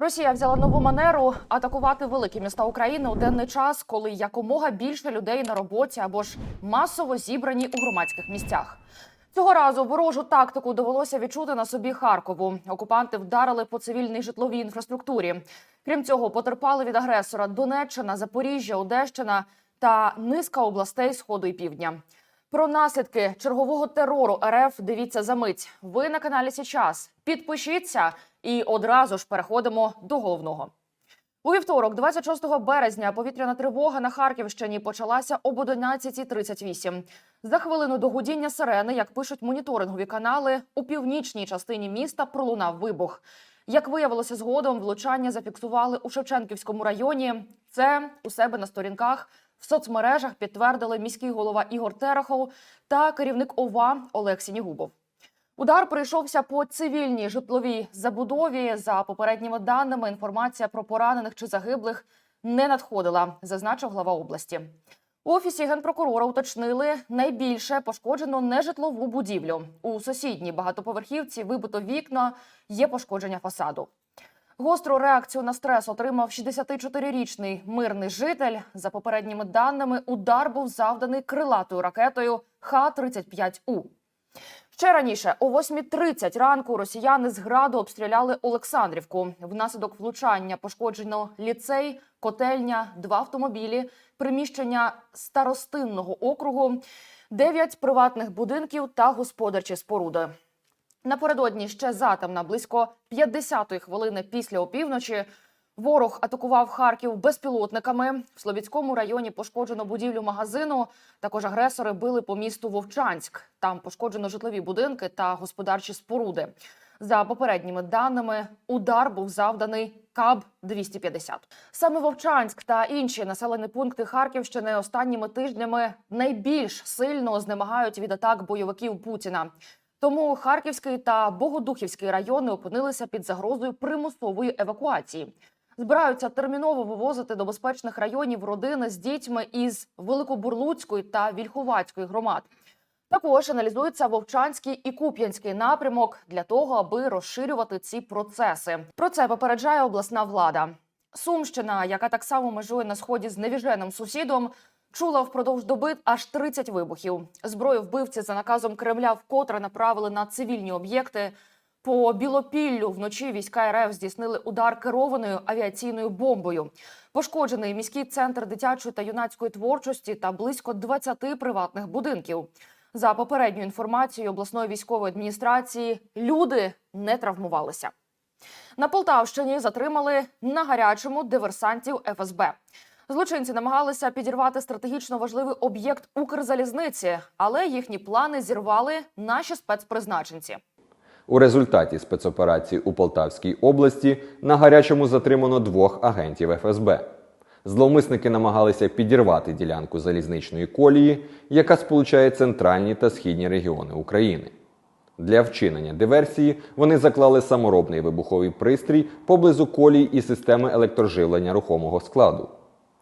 Росія взяла нову манеру атакувати великі міста України у денний час, коли якомога більше людей на роботі або ж масово зібрані у громадських місцях. Цього разу ворожу тактику довелося відчути на собі Харкову. Окупанти вдарили по цивільній житловій інфраструктурі. Крім цього, потерпали від агресора Донеччина, Запоріжжя, Одещина та низка областей Сходу і Півдня. Про наслідки чергового терору РФ дивіться за мить. Ви на каналі Січас. Підпишіться і одразу ж переходимо до головного. У вівторок, 26 березня, повітряна тривога на Харківщині почалася об 11.38. За хвилину до гудіння сирени, як пишуть моніторингові канали, у північній частині міста пролунав вибух. Як виявилося згодом, влучання зафіксували у Шевченківському районі. Це у себе на сторінках в соцмережах підтвердили міський голова Ігор Терехов та керівник ОВА Олег Сінігубов. Удар прийшовся по цивільній житловій забудові. За попередніми даними, інформація про поранених чи загиблих не надходила, зазначив глава області. У офісі генпрокурора уточнили, найбільше пошкоджено нежитлову будівлю. У сусідній багатоповерхівці вибито вікна, є пошкодження фасаду. Гостру реакцію на стрес отримав 64-річний мирний житель. За попередніми даними, удар був завданий крилатою ракетою Х-35У. Ще раніше, о 8.30 ранку, росіяни з граду обстріляли Олександрівку. Внаслідок влучання пошкоджено ліцей, котельня, два автомобілі, приміщення старостинного округу, дев'ять приватних будинків та господарчі споруди. Напередодні ще затемна, близько 50-ї хвилини після опівночі. Ворог атакував Харків безпілотниками. В Слов'янському районі пошкоджено будівлю магазину. Також агресори били по місту Вовчанськ. Там пошкоджено житлові будинки та господарчі споруди. За попередніми даними, удар був завданий КАБ 250 Саме Вовчанськ та інші населені пункти Харківщини останніми тижнями найбільш сильно знемагають від атак бойовиків Путіна. Тому Харківський та Богодухівський райони опинилися під загрозою примусової евакуації. Збираються терміново вивозити до безпечних районів родини з дітьми із Великобурлуцької та Вільховацької громад. Також аналізується Вовчанський і Куп'янський напрямок для того, аби розширювати ці процеси. Про це попереджає обласна влада. Сумщина, яка так само межує на сході з невіженим сусідом, чула впродовж доби аж 30 вибухів. Зброю вбивці за наказом Кремля вкотре направили на цивільні об'єкти. По Білопіллю вночі війська РФ здійснили удар керованою авіаційною бомбою. Пошкоджений міський центр дитячої та юнацької творчості та близько 20 приватних будинків. За попередньою інформацією обласної військової адміністрації, люди не травмувалися. На Полтавщині затримали на гарячому диверсантів ФСБ. Злочинці намагалися підірвати стратегічно важливий об'єкт Укрзалізниці, але їхні плани зірвали наші спецпризначенці. У результаті спецоперації у Полтавській області на гарячому затримано двох агентів ФСБ. Зловмисники намагалися підірвати ділянку залізничної колії, яка сполучає центральні та східні регіони України. Для вчинення диверсії вони заклали саморобний вибуховий пристрій поблизу колій і системи електроживлення рухомого складу.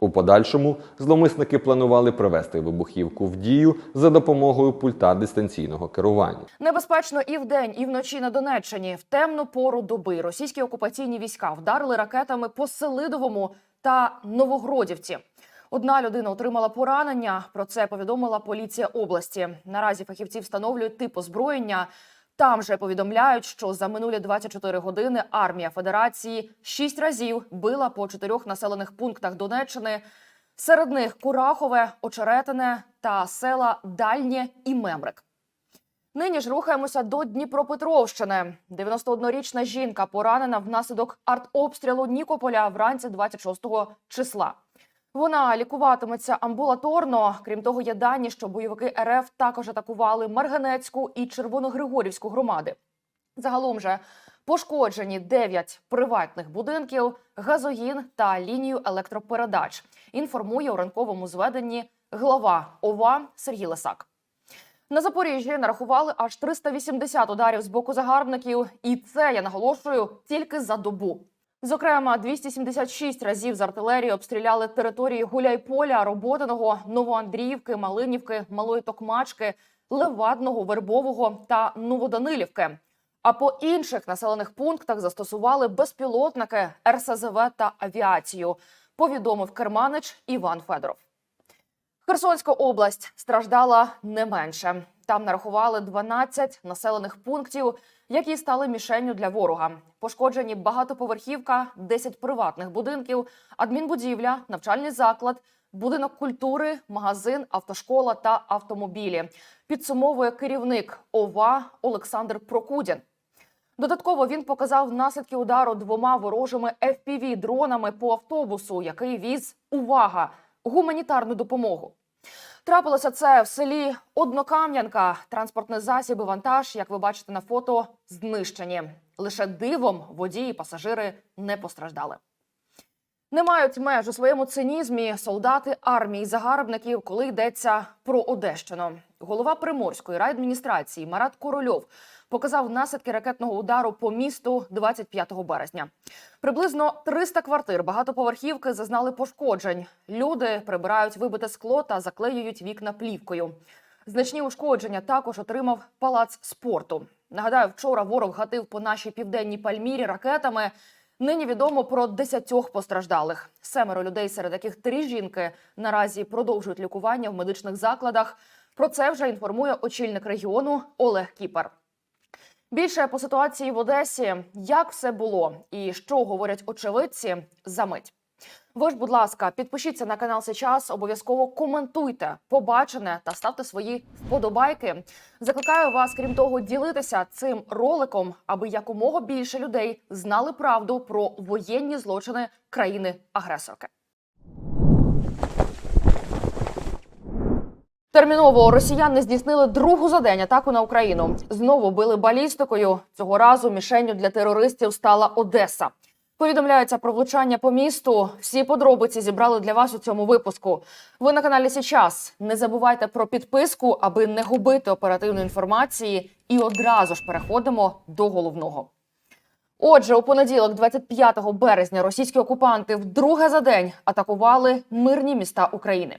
У подальшому зловмисники планували привести вибухівку в дію за допомогою пульта дистанційного керування. Небезпечно і вдень, і вночі на Донеччині. В темну пору доби російські окупаційні війська вдарили ракетами по Селидовому та Новогродівці. Одна людина отримала поранення. Про це повідомила поліція області. Наразі фахівці встановлюють тип озброєння. Там же повідомляють, що за минулі 24 години армія Федерації шість разів била по чотирьох населених пунктах Донеччини. Серед них Курахове, Очеретине та села Дальнє і Мемрик. Нині ж рухаємося до Дніпропетровщини. 91-річна жінка поранена внаслідок артобстрілу Нікополя вранці 26 числа. Вона лікуватиметься амбулаторно. Крім того, є дані, що бойовики РФ також атакували Марганецьку і Червоногригорівську громади. Загалом же пошкоджені 9 приватних будинків, газогін та лінію електропередач. Інформує у ранковому зведенні глава ОВА Сергій Лисак. На Запоріжжі нарахували аж 380 ударів з боку загарбників, і це я наголошую тільки за добу. Зокрема, 276 разів з артилерії обстріляли території Гуляйполя, Роботиного, Новоандріївки, Малинівки, Малої Токмачки, Левадного, Вербового та Новоданилівки. А по інших населених пунктах застосували безпілотники, РСЗВ та авіацію. Повідомив керманич Іван Федоров. Херсонська область страждала не менше. Там нарахували 12 населених пунктів, які стали мішенню для ворога. Пошкоджені багатоповерхівка, 10 приватних будинків, адмінбудівля, навчальний заклад, будинок культури, магазин, автошкола та автомобілі. Підсумовує керівник ОВА Олександр Прокудін. Додатково він показав наслідки удару двома ворожими fpv дронами по автобусу, який віз увага гуманітарну допомогу. Трапилося це в селі Однокам'янка. Транспортний засіб і вантаж, як ви бачите на фото, знищені. Лише дивом водії і пасажири не постраждали. Не мають меж у своєму цинізмі солдати армії загарбників, коли йдеться про Одещину. Голова Приморської райадміністрації Марат Корольов показав наслідки ракетного удару по місту 25 березня. Приблизно 300 квартир багатоповерхівки зазнали пошкоджень. Люди прибирають вибите скло та заклеюють вікна плівкою. Значні ушкодження також отримав палац спорту. Нагадаю, вчора ворог гатив по нашій південній Пальмірі ракетами. Нині відомо про десятьох постраждалих. Семеро людей, серед яких три жінки, наразі продовжують лікування в медичних закладах. Про це вже інформує очільник регіону Олег Кіпер. Більше по ситуації в Одесі, як все було і що говорять очевидці за мить. Ви ж, будь ласка, підпишіться на канал сейчас, обов'язково коментуйте побачене та ставте свої вподобайки. Закликаю вас, крім того, ділитися цим роликом, аби якомога більше людей знали правду про воєнні злочини країни-агресорки. Терміново росіяни здійснили другу за день атаку на Україну. Знову били балістикою. Цього разу мішенню для терористів стала Одеса. Повідомляється про влучання по місту. Всі подробиці зібрали для вас у цьому випуску. Ви на каналі Січас. Не забувайте про підписку, аби не губити оперативної інформації. І одразу ж переходимо до головного. Отже, у понеділок, 25 березня, російські окупанти вдруге за день атакували мирні міста України.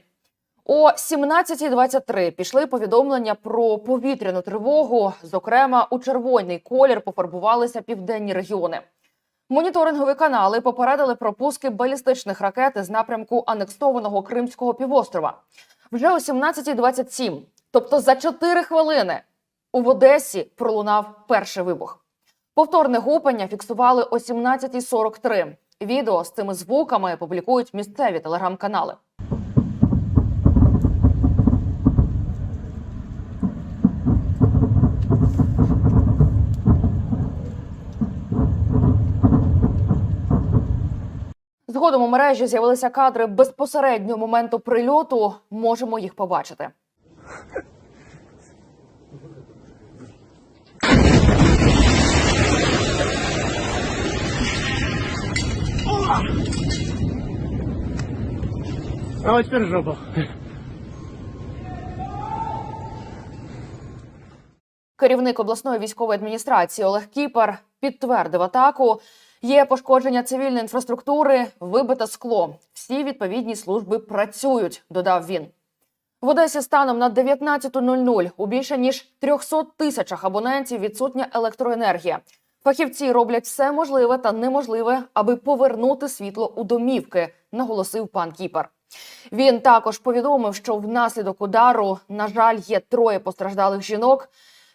О 17.23 пішли повідомлення про повітряну тривогу. Зокрема, у червоний колір пофарбувалися південні регіони. Моніторингові канали попередили про пуски балістичних ракет з напрямку анексованого Кримського півострова. Вже о 17.27, тобто за 4 хвилини, у Одесі пролунав перший вибух. Повторне гупання фіксували о 17.43. Відео з цими звуками публікують місцеві телеграм-канали. Згодом у мережі з'явилися кадри безпосереднього моменту прильоту. Можемо їх побачити. А вот теперь жопа. Керівник обласної військової адміністрації Олег Кіпер підтвердив атаку. Є пошкодження цивільної інфраструктури, вибите скло. Всі відповідні служби працюють, додав він. В Одесі станом на 19.00 у більше ніж 300 тисячах абонентів відсутня електроенергія. Фахівці роблять все можливе та неможливе, аби повернути світло у домівки, наголосив пан Кіпер. Він також повідомив, що внаслідок удару, на жаль, є троє постраждалих жінок.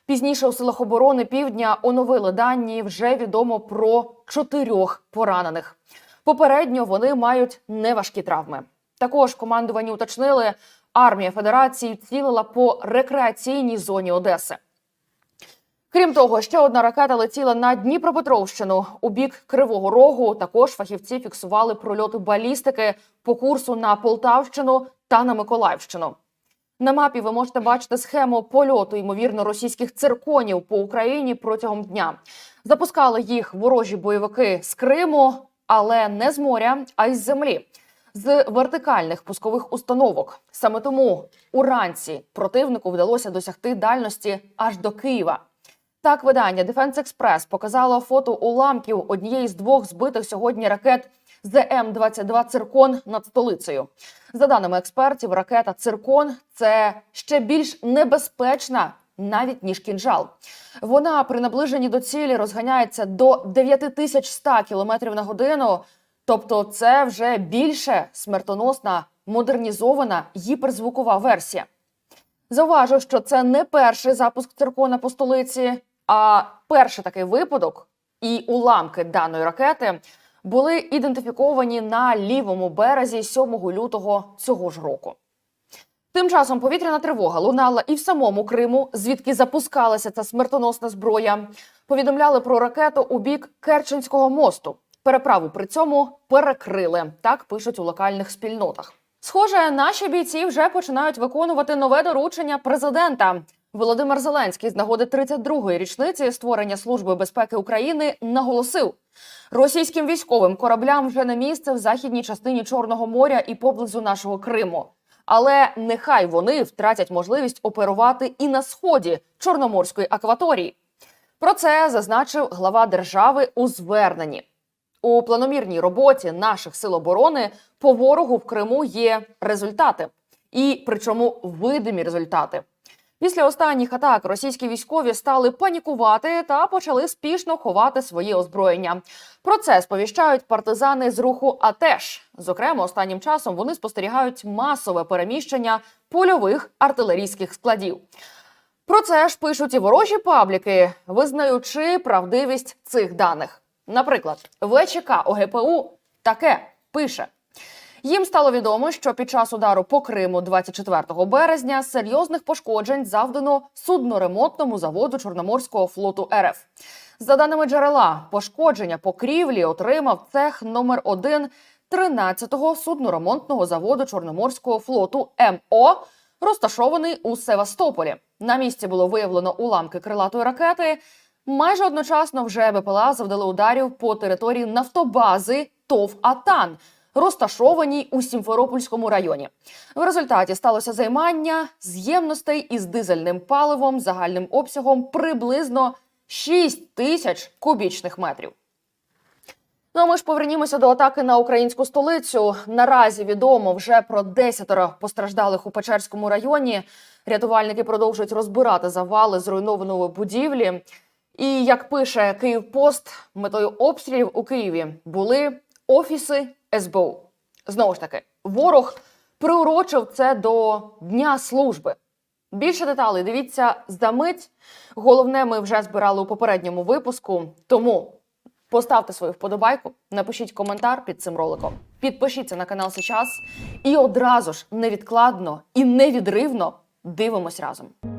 Пізніше у силах оборони півдня оновили дані. Вже відомо про чотирьох поранених. Попередньо вони мають неважкі травми. Також командувані уточнили, армія Федерації цілила по рекреаційній зоні Одеси. Крім того, ще одна ракета летіла на Дніпропетровщину у бік Кривого Рогу. Також фахівці фіксували прольоти балістики по курсу на Полтавщину та на Миколаївщину. На мапі ви можете бачити схему польоту ймовірно російських цирконів по Україні протягом дня. Запускали їх ворожі бойовики з Криму, але не з моря, а й з землі. З вертикальних пускових установок. Саме тому уранці противнику вдалося досягти дальності аж до Києва. Так, видання Defense Express показало фото уламків однієї з двох збитих сьогодні ракет ЗМ-22 «Циркон» над столицею. За даними експертів, ракета «Циркон» – це ще більш небезпечна навіть ніж кінжал. Вона при наближенні до цілі розганяється до 9100 км на годину. Тобто, це вже більше смертоносна модернізована гіперзвукова версія. Зауважу, що це не перший запуск циркона по столиці, а перший такий випадок, і уламки даної ракети були ідентифіковані на лівому березі 7 лютого цього ж року. Тим часом повітряна тривога лунала і в самому Криму, звідки запускалася ця смертоносна зброя. Повідомляли про ракету у бік Керченського мосту. Переправу при цьому перекрили. Так пишуть у локальних спільнотах. Схоже, наші бійці вже починають виконувати нове доручення президента. Володимир Зеленський з нагоди 32-ї річниці створення Служби безпеки України наголосив: російським військовим кораблям вже не місце в західній частині Чорного моря і поблизу нашого Криму. Але нехай вони втратять можливість оперувати і на сході Чорноморської акваторії. Про це зазначив глава держави у зверненні. У планомірній роботі наших сил оборони по ворогу в Криму є результати, і причому видимі результати. Після останніх атак російські військові стали панікувати та почали спішно ховати своє озброєння. Про це сповіщають партизани з руху АТЕШ. Зокрема, останнім часом вони спостерігають масове переміщення польових артилерійських складів. Про це ж пишуть і ворожі пабліки, визнаючи правдивість цих даних. Наприклад, ВЧК ОГПУ таке пише. Їм стало відомо, що під час удару по Криму 24 березня серйозних пошкоджень завдано судноремонтному заводу Чорноморського флоту РФ. За даними джерела, пошкодження покрівлі отримав цех номер 1 13-го судноремонтного заводу Чорноморського флоту МО, розташований у Севастополі. На місці було виявлено уламки крилатої ракети. Майже одночасно вже БПЛА завдали ударів по території нафтобази ТОВ Атан, розташованій у Сімферопольському районі. В результаті сталося займання з'ємностей із дизельним паливом загальним обсягом приблизно 6 тисяч кубічних метрів. Ну а ми ж повернімося до атаки на українську столицю. Наразі відомо вже про десятеро постраждалих у Печерському районі. Рятувальники продовжують розбирати завали зруйнованої будівлі. І як пише Київпост, метою обстрілів у Києві були офіси СБУ. Знову ж таки, ворог приурочив це до Дня служби. Більше деталей дивіться за мить. Головне, ми вже збирали у попередньому випуску. Тому поставте свою вподобайку, напишіть коментар під цим роликом, підпишіться на канал сейчас і одразу ж невідкладно і невідривно дивимось разом.